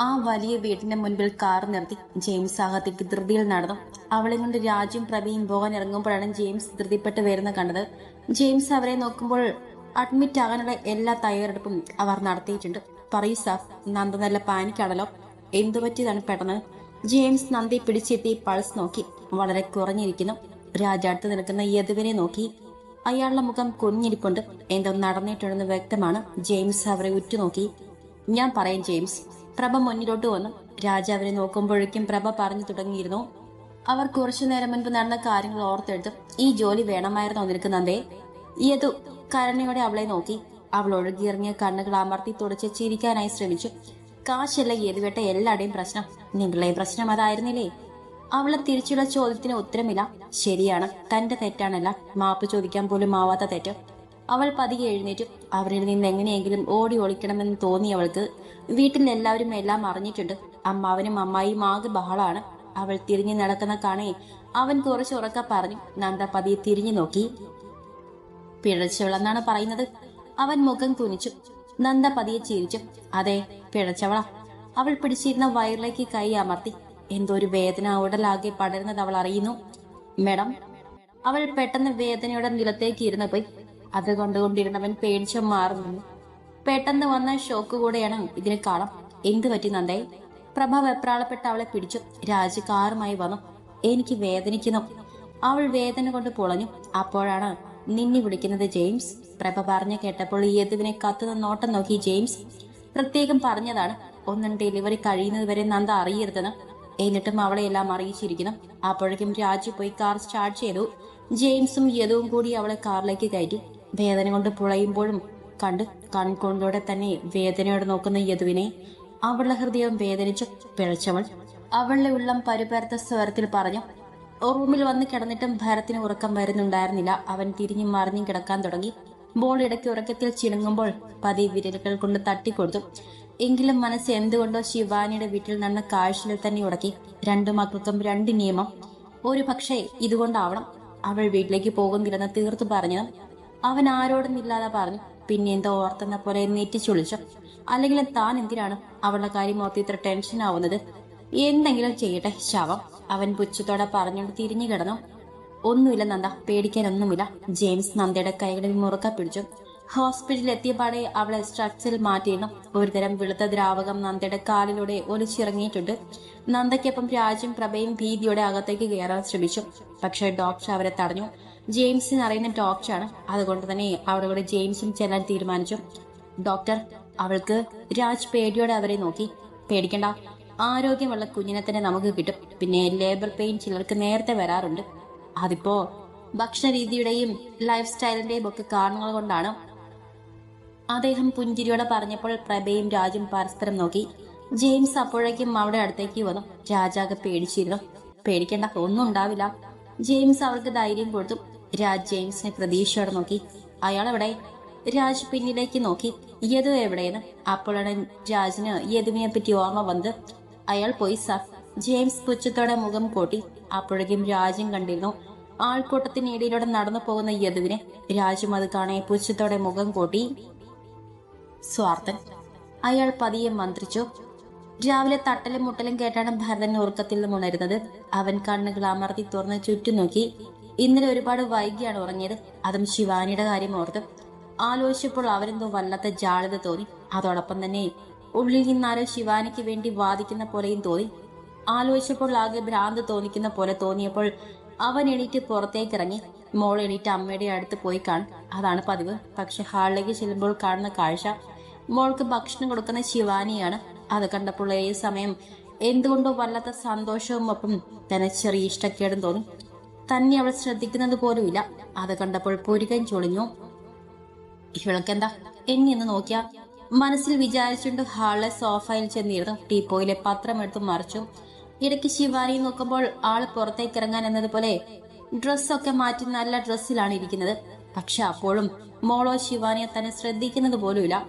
ആ വലിയ വീടിന്റെ മുൻപിൽ കാർ നിർത്തി. ജെയിംസ് അകത്തേക്ക് ധൃതിയിൽ നടന്നു. അവളെ കൊണ്ട് രാജ്യം പ്രഭയും പോകാൻ ഇറങ്ങുമ്പോഴാണ് ജെയിംസ് ധൃതിപ്പെട്ട് വരുന്ന കണ്ടത്. ജെയിംസ് അവരെ നോക്കുമ്പോൾ അഡ്മിറ്റ് ആകാനുള്ള എല്ലാ തയ്യാറെടുപ്പും അവർ നടത്തിയിട്ടുണ്ട്. പറയൂ സാർ നന്ദ നല്ല പാനിക്കാണല്ലോ. എന്തു പറ്റിയതാണ് പെട്ടെന്ന്? ജെയിംസ് നന്ദി പിടിച്ചെത്തി പൾസ് നോക്കി. വളരെ കുറഞ്ഞിരിക്കുന്നു. രാജ അടുത്ത് നിൽക്കുന്ന യദുവിനെ നോക്കി. അയാളുടെ മുഖം കുഞ്ഞിരിപ്പുണ്ട്. എന്തോ നടന്നിട്ടുണ്ടെന്ന് വ്യക്തമാണ്. ജെയിംസ് അവരെ ഉറ്റുനോക്കി. ഞാൻ പറയാം ജെയിംസ് പ്രഭ മുന്നിലോട്ട് വന്നു. രാജാവിനെ നോക്കുമ്പോഴേക്കും പ്രഭ പറഞ്ഞു തുടങ്ങിയിരുന്നു. അവർ കുറച്ചു നേരം മുൻപ് നടന്ന കാര്യങ്ങൾ ഓർത്തെടുത്തു ഈ ജോലി വേണമായിരുന്നോ നിനക്ക് നന്ദേ. യതു കരുണയോടെ അവളെ നോക്കി. അവൾ ഒഴുകിയിറങ്ങിയ കണ്ണുകൾ അമർത്തി തുടച്ച് ചിരിക്കാനായി ശ്രമിച്ചു. കാശല്ല യദുവേട്ട എല്ലാവരുടെയും പ്രശ്നം. നിങ്ങളെ പ്രശ്നം അതായിരുന്നില്ലേ? അവളെ തിരിച്ചുള്ള ചോദ്യത്തിന് ഉത്തരമില്ല. ശരിയാണ്. തന്റെ തെറ്റാണല്ല. മാപ്പ് ചോദിക്കാൻ പോലും ആവാത്ത തെറ്റ്. അവൾ പതിയെ എഴുന്നേറ്റു. അവരിൽ നിന്ന് എങ്ങനെയെങ്കിലും ഓടി ഒളിക്കണമെന്ന് തോന്നി അവൾക്ക്. വീട്ടിൽ എല്ലാവരും എല്ലാം അറിഞ്ഞിട്ടുണ്ട്. അമ്മാവനും അമ്മായിയും ആകെ ബഹളാണ്. അവൾ തിരിഞ്ഞു നടക്കുന്ന കാണേ അവൻ കുറച്ചുറക്ക പറഞ്ഞു. നന്ദ പതിയെ തിരിഞ്ഞു നോക്കി. പിഴച്ചവളെന്നാണ് പറയുന്നത്. അവൻ മുഖം കുനിച്ചു. നന്ദ പതിയെ ചിരിച്ചു. അതെ പിഴച്ചവള. അവൾ പിടിച്ചിരുന്ന വയറിലേക്ക് കൈ അമർത്തി. എന്തോ ഒരു വേദന ഉടലാകെ പടരുന്നത് അവൾ അറിയുന്നു. മേഡം അവൾ പെട്ടെന്ന് വേദനയുടെ നിലത്തേക്ക് ഇരുന്ന് പോയി. അത് കൊണ്ടുകൊണ്ടിരുന്നവൻ പേടിച്ചു മാറുന്നു. പെട്ടെന്ന് വന്ന ഷോക്ക് കൂടെയാണ് ഇതിന് കാണാം. എന്തു പറ്റി നന്ദേ? പ്രഭ വെപ്രാളപ്പെട്ട് അവളെ പിടിച്ചു. രാജ് കാറുമായി വന്നു. എനിക്ക് വേദനിക്കുന്നു. അവൾ വേദന കൊണ്ട് പൊളഞ്ഞു. അപ്പോഴാണ് നിന്നി വിളിക്കുന്നത് ജെയിംസ്. പ്രഭ പറഞ്ഞു കേട്ടപ്പോൾ യദുവിനെ കത്തുന്ന നോട്ടം നോക്കി ജെയിംസ് പ്രത്യേകം പറഞ്ഞതാണ്. ഒന്നും ഡെലിവറി കഴിയുന്നത് വരെ നന്ദ അറിയരുതെന്ന്. എന്നിട്ടും അവളെ എല്ലാം അറിയിച്ചിരിക്കുന്നു. അപ്പോഴേക്കും രാജു പോയി കാർ സ്റ്റാർട്ട് ചെയ്തു. ജെയിംസും യദുവും കൂടി അവളെ കാറിലേക്ക് കയറ്റി. വേദന കൊണ്ട് പുളയുമ്പോഴും കണ്ട് കൺകൊണ്ടോടെ തന്നെ വേദനയോടെ നോക്കുന്ന യദുവിനെ അവളുടെ ഹൃദയം വേദനിച്ച് പിഴച്ചവൾ അവളുടെ ഉള്ളം പരുപരത്ത സ്വരത്തിൽ പറഞ്ഞു റൂമിൽ വന്ന് കിടന്നിട്ടും ഭരത്തിന് ഉറക്കം വരുന്നുണ്ടായിരുന്നില്ല. അവൻ തിരിഞ്ഞും മറിഞ്ഞും കിടക്കാൻ തുടങ്ങി. ബോൾ ഇടയ്ക്ക് ഉറക്കത്തിൽ ചിണുങ്ങുമ്പോൾ പതി വിരലുകൾ കൊണ്ട് തട്ടിക്കൊടുത്തു. എങ്കിലും മനസ്സ് എന്തുകൊണ്ടോ ശിവാനിയുടെ വീട്ടിൽ നടന്ന കാഴ്ചയിൽ തന്നെ ഉടക്കി. രണ്ടു മക്കൾക്കും രണ്ട് നിയമം. ഒരു പക്ഷേ ഇതുകൊണ്ടാവണം അവൾ വീട്ടിലേക്ക് പോകുന്നില്ലെന്ന് തീർത്തു പറഞ്ഞത്. അവൻ ആരോടൊന്നില്ലാതെ പറഞ്ഞു പിന്നെ എന്തോ ഓർത്തെന്ന പോലെ നെറ്റിച്ചൊളിച്ചു അല്ലെങ്കിൽ താൻ എന്തിനാണ് അവളുടെ കാര്യം ഓർത്ത് ഇത്ര ടെൻഷൻ ആവുന്നത്? എന്തെങ്കിലും ചെയ്യട്ടെ ശവം. അവൻ പുച്ഛത്തോടെ പറഞ്ഞുകൊണ്ട് തിരിഞ്ഞു കിടന്നു. ഒന്നുമില്ല നന്ദ പേടിക്കാനൊന്നുമില്ല. ജെയിംസ് നന്ദയുടെ കൈകളിൽ മുറുക്ക പിടിച്ചു. ഹോസ്പിറ്റലിൽ എത്തിയപാടെ അവളെ സ്ട്രക്ചറിൽ മാറ്റിയിരുന്നു. ഒരുതരം വെളുത്ത ദ്രാവകം നന്ദയുടെ കാലിലൂടെ ഒലിച്ചിറങ്ങിയിട്ടുണ്ട്. നന്ദയ്ക്കൊപ്പം രാജും പ്രഭയും ഭീതിയോടെ അകത്തേക്ക് കയറാൻ ശ്രമിച്ചു. പക്ഷേ ഡോക്ടർ അവരെ തടഞ്ഞു. ജെയിംസിന് അറിയുന്ന ഡോക്ടറാണ്. അതുകൊണ്ട് തന്നെ അവരോട് ജെയിംസും ചെല്ലാൻ തീരുമാനിച്ചു. ഡോക്ടർ അവൾക്ക് രാജ് പേടിയോടെ അവരെ നോക്കി. പേടിക്കണ്ട. ആരോഗ്യമുള്ള കുഞ്ഞിനെ തന്നെ നമുക്ക് കിട്ടും. പിന്നെ ലേബർ പെയിൻ ചിലർക്ക് നേരത്തെ വരാറുണ്ട്. അതിപ്പോ ഭക്ഷണ രീതിയുടെയും ലൈഫ് സ്റ്റൈലിന്റെയും ഒക്കെ കാരണങ്ങൾ കൊണ്ടാണ് അദ്ദേഹം പുഞ്ചിരിയോടെ പറഞ്ഞപ്പോൾ പ്രഭയും രാജും പരസ്പരം നോക്കി. ജെയിംസ് അപ്പോഴേക്കും അവിടെ അടുത്തേക്ക് വന്നു. രാജാകെ പേടിച്ചിരുന്നു. പേടിക്കേണ്ട ഒന്നും ഉണ്ടാവില്ല. ജെയിംസ് അവൾക്ക് ധൈര്യം കൊടുത്തു. രാജ് ജെയിംസിനെ പ്രതീക്ഷയോടെ നോക്കി. അയാൾ എവിടെ രാജ് പിന്നിലേക്ക് നോക്കി. യദു എവിടെയെന്ന്? അപ്പോഴാണ് രാജിന് യദുവിനെ പറ്റി ഓർമ്മ വന്നത്. അയാൾ പോയി സർ. ജെയിംസ് പുച്ഛത്തോടെ മുഖം കൂട്ടി. അപ്പോഴേക്കും രാജും കണ്ടിരുന്നു. ആൾക്കൂട്ടത്തിനിടയിലൂടെ നടന്നു പോകുന്ന യദുവിനെ രാജും അത് കാണെ പുച്ഛത്തോടെ മുഖം കൂട്ടി. സ്വാർത്ഥൻ. അയാൾ പതിയെ മന്ത്രിച്ചു. രാവിലെ തട്ടലും മുട്ടലും കേട്ടാണ് ഭരതൻ ഉറക്കത്തിൽ നിന്നും ഉണരുന്നത് അവൻ കണ്ണുകൾ അമർത്തി തുറന്ന് ചുറ്റും നോക്കി. ഇന്നലെ ഒരുപാട് വൈകിയാണ് ഉറങ്ങിയത്. അതും ശിവാനിയുടെ കാര്യം ഓർത്ത് ആലോചിച്ചപ്പോൾ അവരെന്തോ വല്ലാത്ത ജാളിത തോന്നി. അതോടൊപ്പം തന്നെ ഉള്ളിൽ നിന്നാരോ ശിവാനിക്ക് വേണ്ടി വാദിക്കുന്ന പോലെയും തോന്നി. ആലോചിച്ചപ്പോൾ ആകെ ഭ്രാന്ത് തോന്നിക്കുന്ന പോലെ തോന്നിയപ്പോൾ അവൻ എണീറ്റ് പുറത്തേക്ക് ഇറങ്ങി മോൾ എണീറ്റ് അമ്മയുടെ അടുത്ത് പോയി കാണും. അതാണ് പതിവ്. പക്ഷെ ഹാളിലേക്ക് ചെല്ലുമ്പോൾ കാണുന്ന കാഴ്ച മോൾക്ക് ഭക്ഷണം കൊടുക്കുന്ന ശിവാനിയാണ്. അത് കണ്ടപ്പോൾ ഏത് സമയം എന്തുകൊണ്ടോ വല്ലാത്ത സന്തോഷവും ഒപ്പം തന്നെ ചെറിയ ഇഷ്ടക്കേടും തോന്നി. തന്നെ അവൾ ശ്രദ്ധിക്കുന്നത് പോലുമില്ല. അത് കണ്ടപ്പോൾ പുരുകൻ ചൊളിഞ്ഞു. ഇവൾക്കെന്താ എന്നെ ഒന്ന് നോക്കിയാ. മനസ്സിൽ വിചാരിച്ചുകൊണ്ട് ഹാളിലെ സോഫയിൽ ചെന്നിരുന്നു. ടീപ്പോയിലെ പത്രം എടുത്ത് മറിച്ചു. ഇടയ്ക്ക് ശിവാനി നോക്കുമ്പോൾ ആൾ പുറത്തേക്ക് ഇറങ്ങാൻ എന്നതുപോലെ ഡ്രസ്സൊക്കെ മാറ്റി നല്ല ഡ്രസ്സിലാണ് ഇരിക്കുന്നത്. പക്ഷെ അപ്പോഴും മോളോ ശിവാനിയെ തന്നെ ശ്രദ്ധിക്കുന്നത് പോലുമില്ല.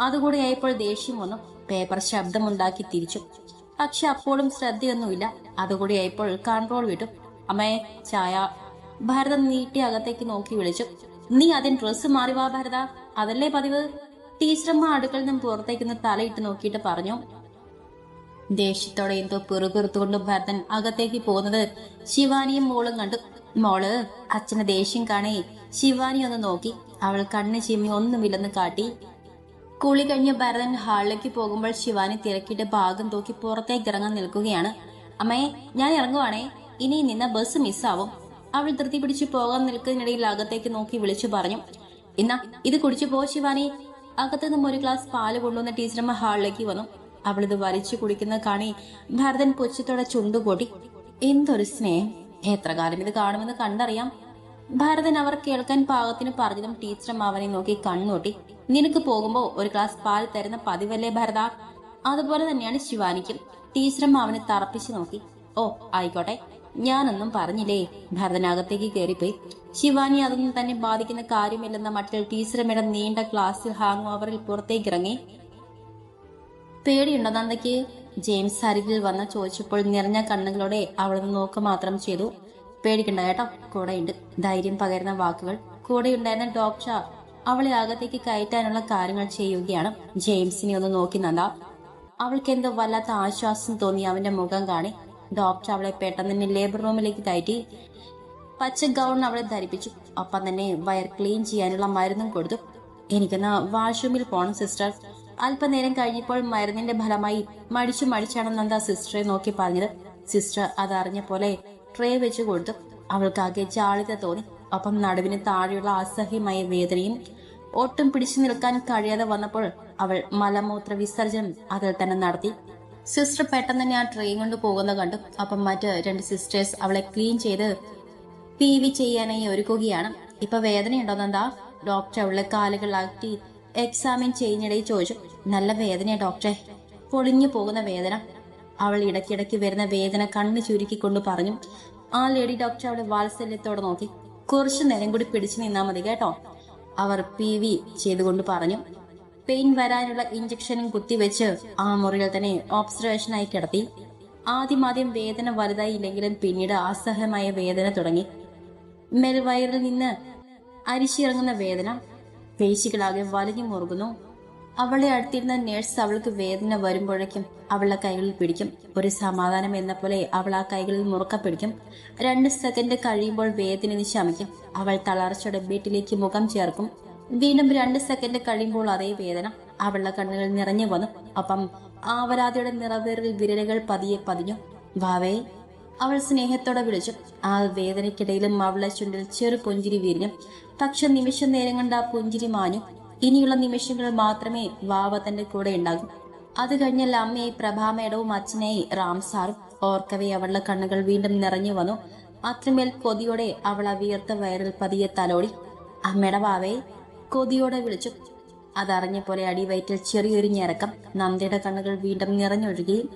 അതുകൂടി ആയപ്പോൾ ദേഷ്യം വന്നു. പേപ്പർ ശബ്ദമുണ്ടാക്കി തിരിച്ചു. പക്ഷെ അപ്പോഴും ശ്രദ്ധയൊന്നുമില്ല. അതുകൂടി ആയപ്പോൾ കൺട്രോൾ വിട്ടു. അമ്മേ ചായ. ഭരതൻ നീട്ടി അകത്തേക്ക് നോക്കി വിളിച്ചു. നീ അതിൻ ഡ്രസ്സ് മാറി വാ ഭരത. അതല്ലേ പതിവ്? ടീച്ചറമ്മ അടുക്കളിൽ നിന്നും പുറത്തേക്ക് തലയിട്ട് നോക്കിയിട്ട് പറഞ്ഞു. ദേഷ്യത്തോടെ എന്തോ പിറുപിറുത്തുകൊണ്ട് ഭരതൻ അകത്തേക്ക് പോകുന്നത് ശിവാനിയും മോളും കണ്ടു. മോൾ അച്ഛന് ദേഷ്യം കാണേ. ശിവാനി ഒന്ന് നോക്കി. അവൾ കണ്ണ് ചിമ്മി ഒന്നുമില്ലെന്ന് കാട്ടി. കുളി കഴിഞ്ഞ് ഭരതൻ ഹാളിലേക്ക് പോകുമ്പോൾ ശിവാനി തിരക്കിയിട്ട് ഭാഗം തൂക്കി പുറത്തേക്ക് ഇറങ്ങാൻ നിൽക്കുകയാണ്. അമ്മയെ ഞാൻ ഇറങ്ങുവാണേ. ഇനി നിന്ന ബസ് മിസ്സാവും അവൾ ധൃതി പിടിച്ചു പോകാൻ നിൽക്കുന്നതിനിടയിൽ അകത്തേക്ക് നോക്കി വിളിച്ചു പറഞ്ഞു എന്നാ ഇത് കുടിച്ചു പോ ശിവാനി. അകത്തു നിന്നും ഒരു ഗ്ലാസ് പാൽ കൊണ്ടുവന്ന ടീച്ചറമ്മ ഹാളിലേക്ക് വന്നു. അവൾ ഇത് വലിച്ചു കുടിക്കുന്ന കാണി ഭരതൻ പുച്ഛത്തോടെ ചുണ്ടുകൂട്ടി എന്തൊരു സ്നേഹം. എത്ര കാലം ഇത് കാണുമെന്ന് കണ്ടറിയാം. ഭരതൻ അവർ കേൾക്കാൻ പാകത്തിന് പറഞ്ഞതും ടീച്ചറും അവനെ നോക്കി കണ്ണൂട്ടി നിനക്ക് പോകുമ്പോ ഒരു ഗ്ലാസ് പാൽ തരുന്ന പതിവല്ലേ ഭരത? അതുപോലെ തന്നെയാണ് ശിവാനിക്കും. ടീച്ചറും അവനെ തറപ്പിച്ചു നോക്കി ഓ ആയിക്കോട്ടെ. ഞാനൊന്നും പറഞ്ഞില്ലേ? ഭരതനകത്തേക്ക് കയറിപ്പോയി. ശിവാനി അതൊന്നും തന്നെ ബാധിക്കുന്ന കാര്യമില്ലെന്ന മട്ടിൽ ടീച്ചറമ്മയുടെ നീണ്ട ക്ലാസ്സിൽ ഹാങ് ഓവറിൽ പുറത്തേക്ക് ഇറങ്ങി പേടിയുണ്ടോ നന്ദയ്ക്ക്? ജെയിംസ് അരികിൽ വന്ന് ചോദിച്ചപ്പോൾ നിറഞ്ഞ കണ്ണുകളോടെ അവളൊന്ന് നോക്ക് മാത്രം ചെയ്തു. പേടിക്കണ്ട കേട്ടോ കൂടെയുണ്ട്. ധൈര്യം പകരുന്ന വാക്കുകൾ. കൂടെയുണ്ടായിരുന്ന ഡോക്ടർ അവളെ അകത്തേക്ക് കയറ്റാനുള്ള കാര്യങ്ങൾ ചെയ്യുകയാണ്. ജെയിംസിനെ ഒന്ന് നോക്കി നന്ദ. അവൾക്ക് എന്തോ വല്ലാത്ത ആശ്വാസം തോന്നി അവന്റെ മുഖം കാണി. ഡോക്ടർ അവളെ പെട്ടെന്ന് തന്നെ ലേബർ റൂമിലേക്ക് കയറ്റി. പച്ച ഗൗൺ അവളെ ധരിപ്പിച്ചു. ഒപ്പം തന്നെ വയർ ക്ലീൻ ചെയ്യാനുള്ള മരുന്നും കൊടുത്തു. എനിക്കൊന്ന് വാഷ്റൂമിൽ പോണം സിസ്റ്റർ അല്പനേരം കഴിഞ്ഞപ്പോൾ മരുന്നിന്റെ ഫലമായി മടിച്ചു മടിച്ചാണ് നന്ദ സിസ്റ്ററെ നോക്കി പറഞ്ഞത്? സിസ്റ്റർ അതറിഞ്ഞ പോലെ ട്രേ വെച്ച് കൊടുത്തു. അവൾക്കാകെ ജാളിത തോന്നി. ഒപ്പം നടുവിന് താഴെയുള്ള അസഹ്യമായ വേദനയും ഒട്ടും പിടിച്ചു നിൽക്കാൻ കഴിയാതെ വന്നപ്പോൾ അവൾ മലമൂത്ര വിസർജനം അതിൽ തന്നെ നടത്തി. സിസ്റ്റർ പെട്ടെന്ന് തന്നെ ആ ട്രെയിൻ കൊണ്ട് പോകുന്ന കണ്ടു. അപ്പം മറ്റ് രണ്ട് സിസ്റ്റേഴ്സ് അവളെ ക്ലീൻ ചെയ്ത് പി വി ചെയ്യാനായി ഒരുക്കുകയാണ്. ഇപ്പൊ വേദനയുണ്ടോ എന്താ? ഡോക്ടർ അവളുടെ കാലുകളാക്കി എക്സാമിൻ ചെയ്യുന്നിടയിൽ ചോദിച്ചു. നല്ല വേദനയാ ഡോക്ടറെ പൊളിഞ്ഞു പോകുന്ന വേദന. അവൾ ഇടയ്ക്കിടയ്ക്ക് വരുന്ന വേദന കണ്ണു ചുരുക്കിക്കൊണ്ട് പറഞ്ഞു. ആ ലേഡി ഡോക്ടർ അവളെ വാത്സല്യത്തോടെ നോക്കി. കുറച്ചു നേരം കൂടി പിടിച്ചു നിന്നാ മതി കേട്ടോ. അവർ പി വി ചെയ്തുകൊണ്ട് പറഞ്ഞു. പെയിൻ വരാനുള്ള ഇഞ്ചക്ഷനും കുത്തിവെച്ച് ആ മുറിയിൽ തന്നെ ഓബ്സർവേഷനായി കിടത്തി. ആദ്യമാദ്യം വേദന വലുതായില്ലെങ്കിലും പിന്നീട് അസഹ്യമായ വേദന തുടങ്ങി. മെൽവയറിൽ നിന്ന് അരിച്ചിറങ്ങുന്ന വേദന. പേശികളാകെ വലിഞ്ഞു മുറുകുന്നു. അവളെ അടുത്തിരുന്ന നേഴ്സ് അവൾക്ക് വേദന വരുമ്പോഴേക്കും അവളുടെ കൈകളിൽ പിടിക്കും. ഒരു സമാധാനം എന്ന പോലെ അവൾ ആ കൈകളിൽ മുറുക്ക പിടിക്കും. രണ്ട് സെക്കൻഡ് കഴിയുമ്പോൾ വേദന നിശമിക്കും ശമിക്കും. അവൾ തളർച്ചയുടെ വീട്ടിലേക്ക് മുഖം ചേർക്കും. വീണ്ടും രണ്ട് സെക്കൻഡ് കഴിയുമ്പോൾ അതേ വേദന അവളുടെ കണ്ണുകൾ നിറഞ്ഞു വന്നു. അപ്പം ആവരാതിയുടെ നിറവേറിൽ വിരലുകൾ പതിയെ പതിഞ്ഞു. വാവേ അവൾ സ്നേഹത്തോടെ വിളിച്ചു. ആ വേദനയ്ക്കിടയിലും അവളെ ചുണ്ടിൽ ചെറു പുഞ്ചിരി വിരിഞ്ഞു. പക്ഷെ നിമിഷ നേരം കണ്ട് ആ പുഞ്ചിരി മാഞ്ഞു. ഇനിയുള്ള നിമിഷങ്ങൾ മാത്രമേ വാവ തന്റെ കൂടെ ഉണ്ടാകൂ. അത് കഴിഞ്ഞാൽ അമ്മയെ പ്രഭാമേടവും അച്ഛനെയും റാംസാറും ഓർക്കവേ അവളുടെ കണ്ണുകൾ വീണ്ടും നിറഞ്ഞു വന്നു. അത്രമേൽ കൊതിയോടെ അവൾ ആ വിയർത്ത വയറിൽ പതിയെ തലോടി. അമ്മയുടെ വാവേ കൊതിയോടെ വിളിച്ചു. അതറിഞ്ഞ പോലെ അടിവയറ്റിൽ ചെറിയൊരു ഞരക്കം നന്ദിയുടെ കണ്ണുകൾ വീണ്ടും നിറഞ്ഞൊഴുകി.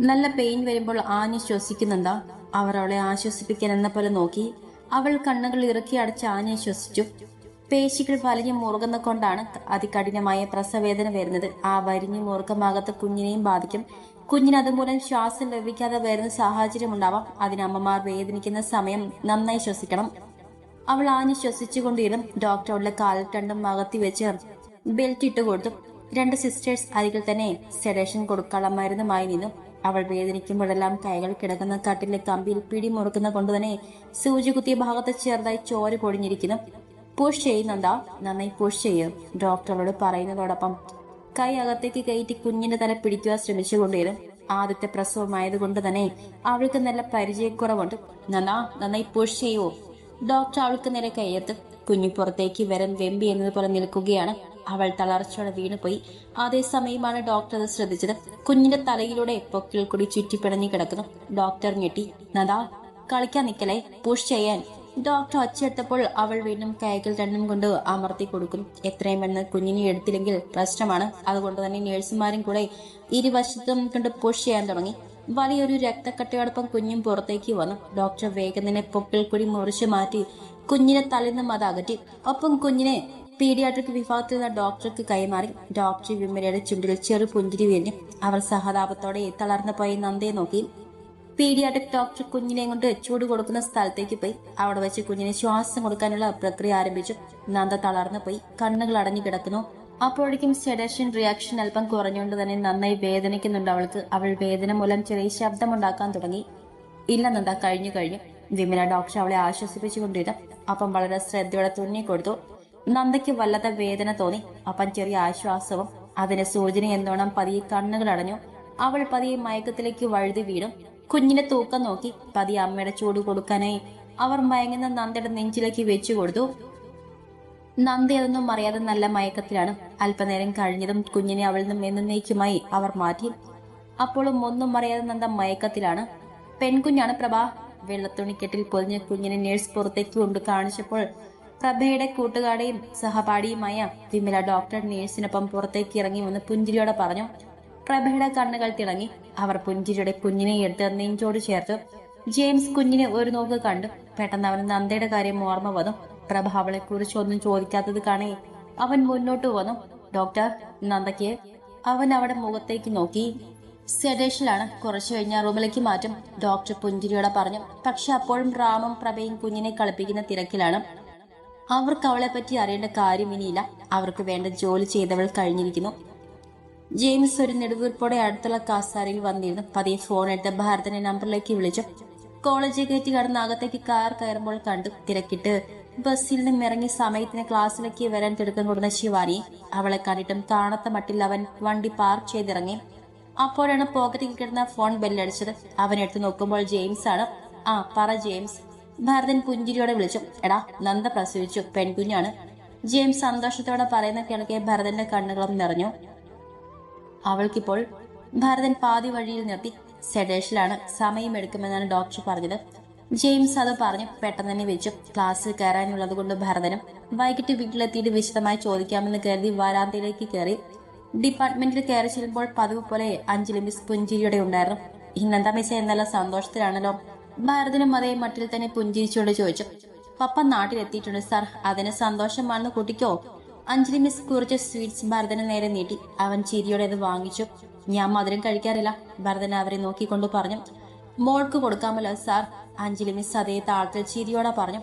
നല്ല പെയിൻ വരുമ്പോൾ ആഞ്ഞു ശ്വസിക്കുന്നുണ്ടോ? അവർ അവളെ ആശ്വസിപ്പിക്കാൻ എന്ന പോലെ നോക്കി. അവൾ കണ്ണുകൾ ഇറക്കി അടച്ച് ആഞ്ഞു ശ്വസിച്ചു. പേശികൾ വലിഞ്ഞു മുറുകുന്ന കൊണ്ടാണ് അതികഠിനമായ പ്രസവേദന വരുന്നത്. ആ വരിഞ്ഞു മുറുക്കമാകത്ത് കുഞ്ഞിനെയും ബാധിക്കും. കുഞ്ഞിന് അതുമൂലം ശ്വാസം ലഭിക്കാതെ വരുന്ന സാഹചര്യം ഉണ്ടാവാം അതിന് അമ്മമാർ വേദനിക്കുന്ന സമയം നന്നായി ശ്വസിക്കണം. അവൾ ആഞ്ഞു ശ്വസിച്ചുകൊണ്ടിരുന്നു. ഡോക്ടർ അവളുടെ കാലിൽ രണ്ടും അകത്തി വെച്ച് ബെൽറ്റ് ഇട്ട് കൊടുത്തു. രണ്ട് സിസ്റ്റേഴ്സ് അരികിൽ തന്നെ സെഡേഷൻ കൊടുക്കാനുള്ള മരുന്നുമായി നിന്നു. അവൾ വേദനിക്കുമ്പോഴെല്ലാം കൈകൾ കിടക്കുന്ന കട്ടിലെ കമ്പിയിൽ പിടി പിടിമുറുക്കുന്ന കൊണ്ടുതന്നെ സൂചി കുത്തിയ ഭാഗത്ത് ചെറുതായി ചോര പൊടിഞ്ഞിരിക്കുന്നു. പുഷ് ചെയ്യുന്നുണ്ടാ നന്നായി പുഷ് ചെയ്യും ഡോക്ടറോട് പറയുന്നതോടൊപ്പം കൈ അകത്തേക്ക് കയറ്റി കുഞ്ഞിന്റെ തല പിടിക്കുവാൻ ശ്രമിച്ചുകൊണ്ടിരുന്നു. ആദ്യത്തെ പ്രസവമായതുകൊണ്ട് തന്നെ അവൾക്ക് നല്ല പരിചയക്കുറവുണ്ട്. നന്നാ നന്നായി പുഷ് ചെയ്യൂ ഡോക്ടർ അവൾക്ക് നേരെ കൈയെത്തും കുഞ്ഞു പുറത്തേക്ക് വരൻ വെമ്പി എന്നതുപോലെ നിൽക്കുകയാണ്. അവൾ തളർച്ചയോടെ വീണുപോയി. അതേസമയമാണ് ഡോക്ടർ അത് ശ്രദ്ധിച്ചത്. കുഞ്ഞിന്റെ തലയിലൂടെ പൊക്കിൽ കൂടി ചുറ്റിപ്പിടഞ്ഞു കിടക്കുന്നു. ഡോക്ടർ ഞെട്ടി. നദാ കളിക്കാൻ നിക്കലേ പുഷ് ചെയ്യാൻ. ഡോക്ടർ ഒച്ചയെടുത്തപ്പോൾ അവൾ വീണ്ടും കൈകൾ രണ്ടും കൊണ്ട് അമർത്തി കൊടുക്കും എത്രയും പെണ്ണ് കുഞ്ഞിനെ എടുത്തില്ലെങ്കിൽ പ്രശ്നമാണ്. അതുകൊണ്ട് തന്നെ നേഴ്സുമാരും കൂടെ ഇരുവശത്തും കൊണ്ട് പുഷ് ചെയ്യാൻ തുടങ്ങി. വലിയൊരു രക്തക്കട്ടയോടൊപ്പം കുഞ്ഞും പുറത്തേക്ക് വന്നു. ഡോക്ടർ വേഗം തന്നെ പൊക്കിൽ കൂടി മുറിച്ചു മാറ്റി കുഞ്ഞിനെ തലേന്നും അത് അകറ്റി. ഒപ്പം കുഞ്ഞിനെ പീഡിയാട്രിക് വിഭാഗത്തിൽ നിന്ന് ഡോക്ടർക്ക് കൈമാറി. ഡോക്ടർ വിമലയുടെ ചുണ്ടിൽ ചെറു പുഞ്ചിരി വിരിഞ്ഞു അവർ സഹതാപത്തോടെ തളർന്നു പോയി നന്ദയെ നോക്കി. പീഡിയാട്രിക് ഡോക്ടർ കുഞ്ഞിനെ കൊണ്ട് ചൂട് കൊടുക്കുന്ന സ്ഥലത്തേക്ക് പോയി. അവിടെ വെച്ച് കുഞ്ഞിനെ ശ്വാസം കൊടുക്കാനുള്ള പ്രക്രിയ ആരംഭിച്ചു. നന്ദ തളർന്നു പോയി. കണ്ണുകൾ അടഞ്ഞു കിടക്കുന്നു. അപ്പോഴേക്കും സെഡേഷൻ റിയാക്ഷൻ അല്പം കുറഞ്ഞുകൊണ്ട് തന്നെ നന്നായി വേദനിക്കുന്നുണ്ട് അവൾക്ക്. അവൾ വേദന മൂലം ചെറിയ ശബ്ദമുണ്ടാക്കാൻ തുടങ്ങി. ഇല്ല നന്ദ കഴിഞ്ഞു കഴിഞ്ഞു. വിമല ഡോക്ടർ അവളെ ആശ്വസിപ്പിച്ചുകൊണ്ടിരുന്നു. അപ്പം വളരെ ശ്രദ്ധയോടെ തുന്നി കൊടുത്തു. നന്ദയ്ക്ക് വല്ലാത്ത വേദന തോന്നി. അപ്പം ചെറിയ ആശ്വാസവും അതിന് സൂചന എന്തോണം പതിയെ കണ്ണുകൾ അടഞ്ഞു. അവൾ പതിയെ മയക്കത്തിലേക്ക് വഴുതി വീണു. കുഞ്ഞിനെ തൂക്കം നോക്കി പതിയെ അമ്മയുടെ ചൂട് കൊടുക്കാനായി അവർ മയങ്ങുന്ന നന്ദയുടെ നെഞ്ചിലേക്ക് വെച്ചു കൊടുത്തു. നന്ദി അതൊന്നും അറിയാതെ നല്ല മയക്കത്തിലാണ്. അല്പനേരം കഴിഞ്ഞതും കുഞ്ഞിനെ അവളിൽ നിന്നും എന്നേക്കുമായി അവർ മാറ്റി. അപ്പോഴും ഒന്നും അറിയാതെ നന്ദ മയക്കത്തിലാണ്. പെൺകുഞ്ഞാണ് പ്രഭ. വെള്ളത്തുണിക്കെട്ടിൽ പൊതിഞ്ഞ കുഞ്ഞിനെ നേഴ്സ് പുറത്തേക്ക് കൊണ്ട് കാണിച്ചപ്പോൾ പ്രഭയുടെ കൂട്ടുകാരെയും സഹപാഠിയുമായ വിമല ഡോക്ടർ നേഴ്സിനൊപ്പം പുറത്തേക്ക് ഇറങ്ങി വന്ന് പുഞ്ചിരിയോടെ പറഞ്ഞു പ്രഭയുടെ കണ്ണുകൾ തിളങ്ങി. അവർ പുഞ്ചിരിയുടെ കുഞ്ഞിനെ എടുത്ത് നെഞ്ചോട് ചേർത്തു. ജെയിംസ് കുഞ്ഞിനെ ഒരു നോക്ക് കണ്ടു. പെട്ടെന്ന് അവൻ നന്ദയുടെ കാര്യം ഓർമ്മ വന്നു. പ്രഭ അവളെ കുറിച്ച് ഒന്നും ചോദിക്കാത്തത് കാണേ അവൻ മുന്നോട്ട് വന്നു. ഡോക്ടർ നന്ദയ്ക്ക് അവൻ അവിടെ മുഖത്തേക്ക് നോക്കി. സെഡേഷനിലാണ് കുറച്ചു കഴിഞ്ഞാൽ റൂമിലേക്ക് മാറ്റും. ഡോക്ടർ പുഞ്ചിരിയോടെ പറഞ്ഞു പക്ഷെ അപ്പോഴും റാമും പ്രഭയും കുഞ്ഞിനെ കളിപ്പിക്കുന്ന തിരക്കിലാണ്. അവർക്ക് അവളെ പറ്റി അറിയേണ്ട കാര്യം ഇനിയില്ല. അവർക്ക് വേണ്ട ജോലി ചെയ്തവൾ കഴിഞ്ഞിരിക്കുന്നു. ജെയിംസ് ഒരു നെടുവീർപ്പോടെ അടുത്തുള്ള കാസാരയിൽ വന്നിരുന്നു. പതിയെ ഫോൺ എടുത്ത് ഭാരതന്റെ നമ്പറിലേക്ക് വിളിച്ചു. കോളേജ് കയറ്റി കടന്ന് അകത്തേക്ക് കാർ കയറുമ്പോൾ കണ്ടു തിരക്കിട്ട് ബസ്സിൽ നിന്നും ഇറങ്ങി സമയത്തിന് ക്ലാസ്സിലേക്ക് വരാൻ തിടുക്കം കൊടുന്ന ശിവാനി അവളെ കണ്ടിട്ടും താണത്ത മട്ടിൽ അവൻ വണ്ടി പാർക്ക് ചെയ്തിറങ്ങി. അപ്പോഴാണ് പോക്കറ്റിൽ കിടന്ന ഫോൺ ബെല്ലടിച്ചത്. അവൻ എടുത്ത് നോക്കുമ്പോൾ ജെയിംസ് ആണ്. ആ പറ ജെയിംസ്. ഭരതൻ പുഞ്ചിരിയോടെ വിളിച്ചു. എടാ നന്ദ പ്രസവിച്ചു. പെൺകുഞ്ഞാണ്. ജെയിംസ് സന്തോഷത്തോടെ പറയുന്ന കിഴക്കെ ഭരതന്റെ കണ്ണുകളും നിറഞ്ഞു. അവൾക്കിപ്പോൾ ഭരതൻ പാതി വഴിയിൽ നിർത്തി. സെഡേഷനിലാണ് സമയമെടുക്കുമെന്നാണ് ഡോക്ടർ പറഞ്ഞത്. ജെയിംസ് അത് പറഞ്ഞു പെട്ടെന്ന് തന്നെ വെച്ചു ക്ലാസ്സിൽ കയറാനുള്ളത് കൊണ്ട് ഭരതനും വൈകിട്ട് വീട്ടിലെത്തിയിട്ട് വിശദമായി ചോദിക്കാമെന്ന് കരുതി വരാന്തയിലേക്ക് കയറി. ഡിപ്പാർട്ട്മെന്റിൽ കയറി ചെല്ലുമ്പോൾ പതിവ് പോലെ അഞ്ജലി മിസ് പുഞ്ചിരിയുടെ ഉണ്ടായിരുന്നു. ഇന്നെന്താ മിസ് എന്നല്ല സന്തോഷത്തിലാണല്ലോ? ഭരതനും അതേ മട്ടിൽ തന്നെ പുഞ്ചിരിച്ചുകൊണ്ട് ചോദിച്ചു. പപ്പ നാട്ടിലെത്തിയിട്ടുണ്ട് സാർ. അതിന് സന്തോഷമാണെന്ന് കുട്ടിക്കോ? അഞ്ജലി മിസ് കുറച്ച് സ്വീറ്റ്സ് ഭരതന് നേരെ നീട്ടി. അവൻ ചിരിയോടെ അത് വാങ്ങിച്ചു. ഞാൻ മധുരം കഴിക്കാറില്ല ഭരതൻ അവരെ നോക്കിക്കൊണ്ട് പറഞ്ഞു. മോൾക്ക് കൊടുക്കാമല്ലോ സാർ. അഞ്ജലി മിസ് അതേ താളത്തിൽ ചിരിയോടെ പറഞ്ഞു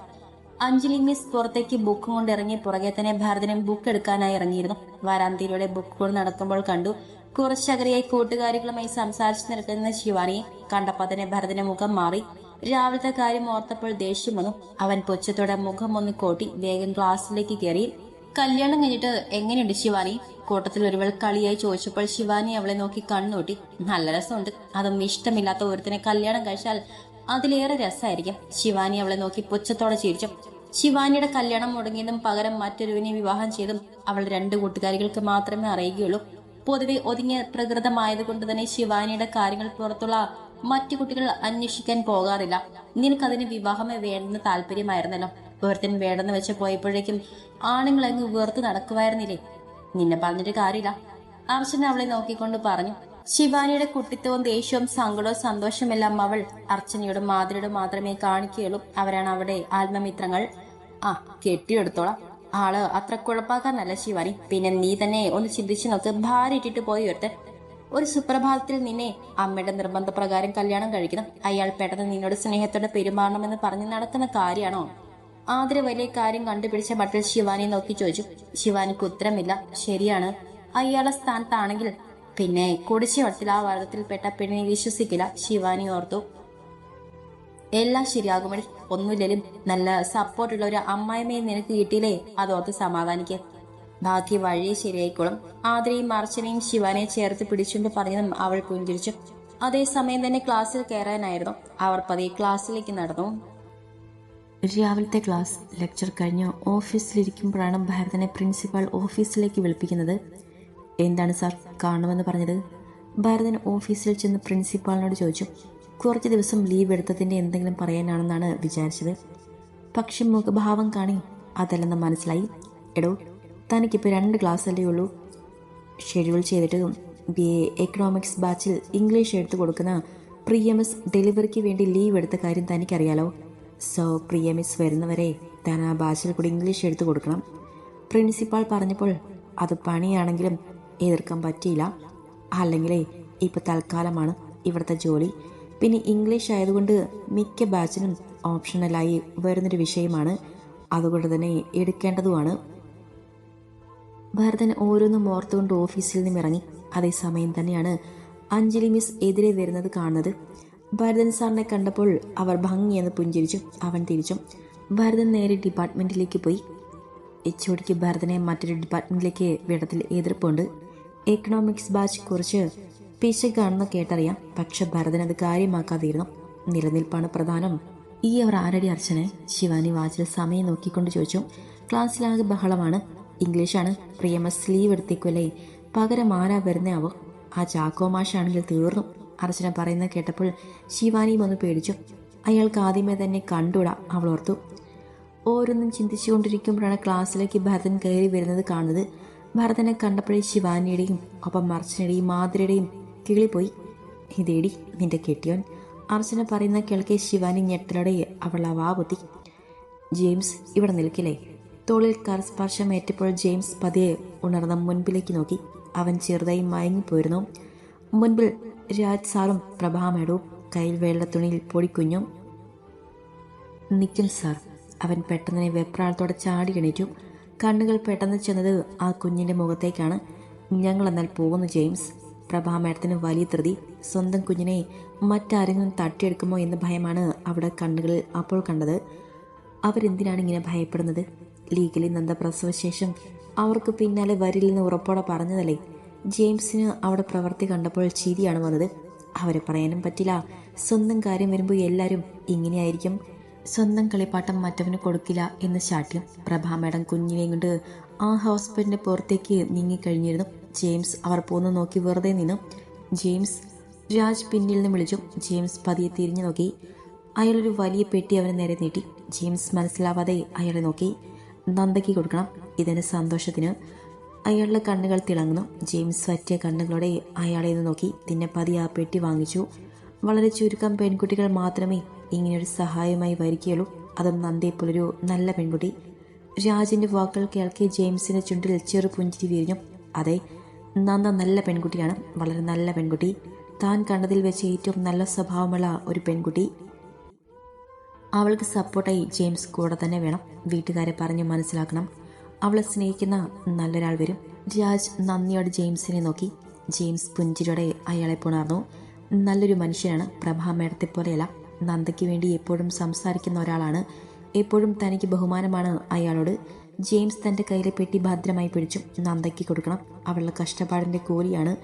അഞ്ജലി മിസ് പുറത്തേക്ക് ബുക്ക് കൊണ്ട് ഇറങ്ങി പുറകെ തന്നെ ഭാരതനെ ബുക്ക് എടുക്കാനായി ഇറങ്ങിയിരുന്നു. വരാന്തിയിലൂടെ ബുക്ക് കൊണ്ട് നടക്കുമ്പോൾ കണ്ടു കുറച്ചകരെയായി കൂട്ടുകാരികളുമായി സംസാരിച്ചു നിൽക്കുന്ന ശിവാനിയെ കണ്ടപ്പോൾ തന്നെ ഭരതന്റെ മുഖം മാറി. രാവിലത്തെ കാര്യം ഓർത്തപ്പോൾ ദേഷ്യം വന്നു. അവൻ പൊച്ചത്തോടെ മുഖം ഒന്ന് കോട്ടി വേഗം ക്ലാസ്സിലേക്ക് കയറി. കല്യാണം കഴിഞ്ഞിട്ട് എങ്ങനെയുണ്ട് ശിവാനി? കൂട്ടത്തിൽ ഒരുവൾ കളിയായി ചോദിച്ചപ്പോൾ ശിവാനി അവളെ നോക്കി കണ്ണൂട്ടി നല്ല രസമുണ്ട്. അതും ഇഷ്ടമില്ലാത്ത ഒരുത്തിനെ കല്യാണം കഴിച്ചാൽ അതിലേറെ രസമായിരിക്കും ശിവാനി അവളെ നോക്കി പുച്ഛത്തോടെ ചിരിച്ചു. ശിവാനിയുടെ കല്യാണം മുടങ്ങിയതും പകരം മറ്റൊരുവിനെ വിവാഹം ചെയ്തും അവൾ രണ്ട് കൂട്ടുകാരികൾക്ക് മാത്രമേ അറിയുകയുള്ളൂ. പൊതുവെ ഒതുങ്ങിയ പ്രകൃതമായതുകൊണ്ട് തന്നെ ശിവാനിയുടെ കാര്യങ്ങൾ പുറത്തുള്ള മറ്റു കുട്ടികൾ അന്വേഷിക്കാൻ പോകാറില്ല. നിനക്കതിന് വിവാഹമേ വേണ്ടെന്ന് താല്പര്യമായിരുന്നല്ലോ. വേർത്തിന് വേണ്ടെന്ന് വെച്ച് പോയപ്പോഴേക്കും ആണുങ്ങൾ വേർത്ത് നടക്കുമായിരുന്നില്ലേ? നിന്നെ പറഞ്ഞിട്ട് കാര്യമില്ല. അർച്ചന അവളെ നോക്കിക്കൊണ്ട് പറഞ്ഞു. ശിവാനിയുടെ കുട്ടിത്വവും ദേഷ്യവും സങ്കടവും സന്തോഷമെല്ലാം അവൾ അർച്ചനയോടും മാതിരിയോടും മാത്രമേ കാണിക്കുകയുള്ളൂ. അവരാണ് അവിടെ ആത്മമിത്രങ്ങൾ. ആ കെട്ടിയെടുത്തോളാം. ആൾ അത്ര കുഴപ്പാക്കാന്നല്ല ശിവാനി. പിന്നെ നീ തന്നെ ഒന്ന് ചിന്തിച്ചു നോക്ക്. ഭാര്യ ഇട്ടിട്ട് പോയി ഒരുത്തൻ. ഒരു സുപ്രഭാതത്തിൽ നിന്നെ അമ്മയുടെ നിർബന്ധപ്രകാരം കല്യാണം കഴിക്കണം. അയാൾ പെട്ടെന്ന് നിന്നോട് സ്നേഹത്തോടെ പെരുമാറണമെന്ന് പറഞ്ഞ് നടക്കുന്ന കാര്യമാണോ? ആതിര വലിയ കാര്യം കണ്ടുപിടിച്ച മട്ടിൽ ശിവാനി നോക്കി ചോദിച്ചു. ശിവാനിക്ക് ഉത്തരമില്ല. ശരിയാണ്. അയാളെ സ്ഥാനത്താണെങ്കിൽ പിന്നെ കുടിശ്ശിവട്ടത്തിൽ ആ വർഗത്തിൽപ്പെട്ട പെണ്ണിനെ വിശ്വസിക്കില്ല. ശിവാനി ഓർത്തു. എല്ലാം ശരിയാകുമ്പോൾ ഒന്നുമില്ലെങ്കിലും നല്ല സപ്പോർട്ടുള്ള ഒരു അമ്മായിമ്മയെ നിനക്ക് കിട്ടിയില്ലേ? അതോർത്ത് സമാധാനിക്ക്. ബാക്കി വഴിയെ ശരിയായിക്കോളും. ആതിരയും അർച്ചനയും ശിവാനെ ചേർത്ത് പിടിച്ചുകൊണ്ട് പറഞ്ഞതും അവൾ പുഞ്ചിരിച്ചു. അതേസമയം തന്നെ ക്ലാസ്സിൽ കയറാനായിരുന്നു. അവർ പതിയെ ക്ലാസ്സിലേക്ക് നടന്നു. രാവിലത്തെ ക്ലാസ് ലെക്ചർ കഴിഞ്ഞ് ഓഫീസിലിരിക്കുമ്പോഴാണ് ഭരതനെ പ്രിൻസിപ്പാൾ ഓഫീസിലേക്ക് വിളിപ്പിക്കുന്നത്. എന്താണ് സാർ കാണുമെന്ന് പറഞ്ഞത്? ഭാരതൻ ഓഫീസിൽ ചെന്ന് പ്രിൻസിപ്പാളിനോട് ചോദിച്ചു കുറച്ച് ദിവസം ലീവ് എടുത്തതിന്റെ എന്തെങ്കിലും പറയാനാണെന്നാണ് വിചാരിച്ചത്? പക്ഷെ മുഖഭാവം കാണി അതല്ലെന്ന് മനസ്സിലായി. എടോ തനിക്കിപ്പോൾ രണ്ട് ക്ലാസ് അല്ലേ ഉള്ളൂ. ഷെഡ്യൂൾ ചെയ്തിട്ട് ബി എ എക്കണോമിക്സ് ബാച്ചിൽ ഇംഗ്ലീഷ് എടുത്തു കൊടുക്കുന്ന പ്രിയ മിസ് ഡെലിവറിക്ക് വേണ്ടി ലീവ് എടുത്ത കാര്യം തനിക്കറിയാലോ. സോ പ്രിയ മിസ് വരുന്നവരെ താൻ ആ ബാച്ചിൽ കൂടി ഇംഗ്ലീഷ് എടുത്തു കൊടുക്കണം. പ്രിൻസിപ്പാൾ പറഞ്ഞപ്പോൾ അത് പണിയാണെങ്കിലും എതിർക്കാൻ പറ്റിയില്ല. അല്ലെങ്കിലേ ഇപ്പോൾ തൽക്കാലമാണ് ഇവിടുത്തെ ജോലി. പിന്നെ ഇംഗ്ലീഷ് ആയതുകൊണ്ട് മിക്ക ബാച്ചിനും ഓപ്ഷണലായി വരുന്നൊരു വിഷയമാണ്. അതുകൊണ്ട് തന്നെ എടുക്കേണ്ടതുമാണ്. ഭരതൻ ഓരോന്നും ഓർത്തുകൊണ്ട് ഓഫീസിൽ നിന്നും ഇറങ്ങി. അതേസമയം തന്നെയാണ് അഞ്ജലി മിസ് എതിരെ വരുന്നത് കാണുന്നത്. ഭരതൻ സാറിനെ കണ്ടപ്പോൾ അവർ ഭംഗിയെന്ന് പുഞ്ചിരിച്ചു. അവൻ തിരിച്ചു ഭരതൻ നേരെ ഡിപ്പാർട്ട്മെന്റിലേക്ക് പോയി. എച്ച് ഒടിക്ക് ഭരതനെ മറ്റൊരു ഡിപ്പാർട്ട്മെന്റിലേക്ക് വിടത്തിൽ എതിർപ്പുണ്ട്. എക്കണോമിക്സ് ബാച്ച് കുറിച്ച് പിശകാണെന്ന് കേട്ടറിയാം. പക്ഷെ ഭരതൻ അത് കാര്യമാക്കാതിരുന്നു. നിലനിൽപ്പാണ് പ്രധാനം. ഈ അവർ ആരടി അർച്ചനെ? ശിവാനി വാച്ചിൽ സമയം നോക്കിക്കൊണ്ട് ചോദിച്ചു. ക്ലാസ്സിലാകെ ബഹളമാണ്. ഇംഗ്ലീഷാണ്. പ്രിയമസ് സ്ലീവ് എടുത്തേക്കുമല്ലേ പകരം ആരാ വരുന്നയാവോ ആ ചാക്കോ മാഷാണെങ്കിൽ തീർന്നു. അർച്ചന പറയുന്ന കേട്ടപ്പോൾ ശിവാനിയും ഒന്ന് പേടിച്ചു. അയാൾക്ക് ആദ്യമേ തന്നെ കണ്ടുവിടാ അവൾ ഓർത്തു. ഓരോന്നും ചിന്തിച്ചുകൊണ്ടിരിക്കുമ്പോഴാണ് ക്ലാസ്സിലേക്ക് ഭരതൻ കയറി വരുന്നത് കാണുന്നത്. ഭരതനെ കണ്ടപ്പോഴേ ശിവാനിയുടെയും ഒപ്പം അർച്ചനയുടെയും മാധുരയുടെയും കിളിപ്പോയി ഇതേടി നിന്റെ കെട്ടിയോൻ. അർച്ചന പറയുന്ന കേൾക്കെ ശിവാനി ഞെട്ടലോടെ അവൾ വാ പൊത്തി. ജെയിംസ് ഇവിടെ നിൽക്കില്ലേ? തോളിൽ കരസ്പർശം ഏറ്റപ്പോൾ ജെയിംസ് പതിയെ ഉണർന്ന മുൻപിലേക്ക് നോക്കി. അവൻ ചെറുതായി മയങ്ങിപ്പോയിരുന്നു. മുൻപിൽ രാജ് സാറും പ്രഭാമേടവും കയ്യിൽ വെള്ളത്തുണിയിൽ പൊടിക്കുഞ്ഞും. നിക്കിൽ സാർ അവൻ പെട്ടെന്ന് വെപ്രാളത്തോടെ ചാടി എണീറ്റു. കണ്ണുകൾ പെട്ടെന്ന് ചെന്നത് ആ കുഞ്ഞിന്റെ മുഖത്തേക്കാണ്. ഞങ്ങൾ എന്നാൽ പോകുന്നു ജെയിംസ്. പ്രഭാ മേഡത്തിന് വലിയ ധൃതി. സ്വന്തം കുഞ്ഞിനെ മറ്റാരെങ്കിലും തട്ടിയെടുക്കുമോ എന്ന ഭയമാണ് അവിടെ കണ്ണുകളിൽ അപ്പോൾ കണ്ടത്. അവരെന്തിനാണ് ഇങ്ങനെ ഭയപ്പെടുന്നത്? ലീഗലി നന്ദ പ്രസവശേഷം അവർക്ക് പിന്നാലെ വരില്ലെന്ന് ഉറപ്പോടെ പറഞ്ഞതല്ലേ? ജെയിംസിന് അവിടെ പ്രവൃത്തി കണ്ടപ്പോൾ ചിരിയാണ് വന്നത്. അവരെ പറയാനും പറ്റില്ല. സ്വന്തം കാര്യം വരുമ്പോൾ എല്ലാവരും ഇങ്ങനെയായിരിക്കും. സ്വന്തം കളിപ്പാട്ടം മറ്റവന് കൊടുക്കില്ല എന്ന ശാഠ്യം. പ്രഭാ മേഡം കുഞ്ഞിനെ കൊണ്ട് ആ ഹോസ്പിറ്റലിന്റെ പുറത്തേക്ക് നീങ്ങിക്കഴിഞ്ഞിരുന്നു. ജെയിംസ് അവർ പോന്നു നോക്കി വെറുതെ നിന്നു. ജെയിംസ് രാജ് പിന്നിൽ നിന്ന് വിളിച്ചു. ജെയിംസ് പതിയെ തിരിഞ്ഞു നോക്കി. അയാളൊരു വലിയ പെട്ടി അവന് നേരെ നീട്ടി. ജെയിംസ് മനസ്സിലാവാതെ അയാളെ നോക്കി. നന്ദയ്ക്ക് കൊടുക്കണം. ഇതിന് സന്തോഷത്തിന്. അയാളുടെ കണ്ണുകൾ തിളങ്ങുന്നു. ജെയിംസ് പറ്റിയ കണ്ണുകളോടെ അയാളെ നിന്ന് നോക്കി. പിന്നെ പതി ആ പെട്ടി വാങ്ങിച്ചു. വളരെ ചുരുക്കം പെൺകുട്ടികൾ മാത്രമേ ഇങ്ങനെയൊരു സഹായമായി വരികയുള്ളൂ. അതും നന്ദയെപ്പോലൊരു നല്ല പെൺകുട്ടി. രാജിന്റെ വാക്കുകൾ കേൾക്കെ ജെയിംസിന്റെ ചുണ്ടിൽ ചെറു പുഞ്ചിരി വിരിഞ്ഞു. അതെ നന്ദ നല്ല പെൺകുട്ടിയാണ്. വളരെ നല്ല പെൺകുട്ടി. താൻ കണ്ടതിൽ വെച്ച് ഏറ്റവും നല്ല സ്വഭാവമുള്ള ഒരു പെൺകുട്ടി. അവൾക്ക് സപ്പോർട്ടായി ജെയിംസ് കൂടെ തന്നെ വേണം. വീട്ടുകാരെ പറഞ്ഞ് മനസ്സിലാക്കണം. അവളെ സ്നേഹിക്കുന്ന നല്ലൊരാൾ വരും. രാജ് നന്ദിയോടെ ജെയിംസിനെ നോക്കി. ജെയിംസ് പുഞ്ചിരിയോടെ അയാളെ പുണർന്നു. നല്ലൊരു മനുഷ്യനാണ്. പ്രഭാ മേഡത്തെ പോലെയല്ല. നന്ദയ്ക്ക് വേണ്ടി എപ്പോഴും സംസാരിക്കുന്ന ഒരാളാണ്. എപ്പോഴും തനിക്ക് ബഹുമാനമാണ് അയാളോട്. ജെയിംസ് തന്റെ കയ്യിലെ പെട്ടി ഭദ്രമായി പിടിച്ചു. നന്ദയ്ക്ക് കൊടുക്കണം. അവളുടെ കഷ്ടപ്പാടിന്റെ കൂലിയാണ്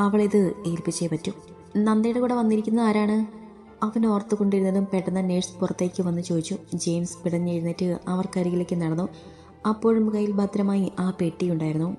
അവളിത് ഏൽപ്പിച്ചേ പറ്റൂ. നന്ദയുടെ കൂടെ വന്നിരിക്കുന്നത് ആരാണ്? അവൻ ഓർത്തുകൊണ്ടിരുന്നതും പെട്ടെന്ന് നേഴ്സ് പുറത്തേക്ക് വന്ന് ചോദിച്ചു. ജെയിംസ് പിടഞ്ഞെഴുന്നേറ്റ് അവർക്കരികിലേക്ക് നടന്നു. അപ്പോഴും കയ്യിൽ ഭദ്രമായി ആ പെട്ടിയുണ്ടായിരുന്നു